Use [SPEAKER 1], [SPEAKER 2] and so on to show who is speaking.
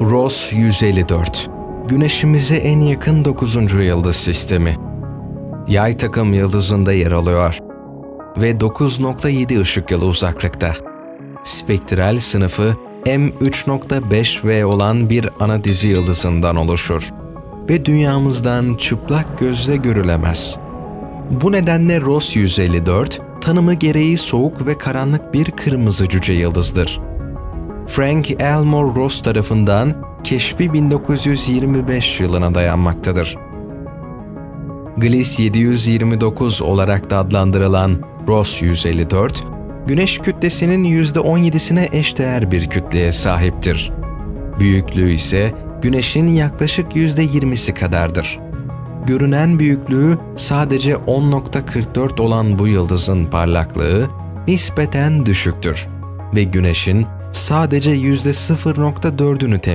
[SPEAKER 1] Ross 154 Güneşimize en yakın 9. yıldız sistemi. Yay takım yıldızında yer alıyor ve 9.7 ışık yılı uzaklıkta. Spektral sınıfı M3.5V olan bir ana dizi yıldızından oluşur ve dünyamızdan çıplak gözle görülemez. Bu nedenle Ross 154 tanımı gereği soğuk ve karanlık bir kırmızı cüce yıldızdır. Frank Elmore Ross tarafından keşfi 1925 yılına dayanmaktadır. Gliss 729 olarak da adlandırılan Ross 154, Güneş kütlesinin %17'sine eşdeğer bir kütleye sahiptir. Büyüklüğü ise Güneş'in yaklaşık %20'si kadardır. Görünen büyüklüğü sadece 10.44 olan bu yıldızın parlaklığı nispeten düşüktür ve Güneş'in sadece %0.4'ünü temsil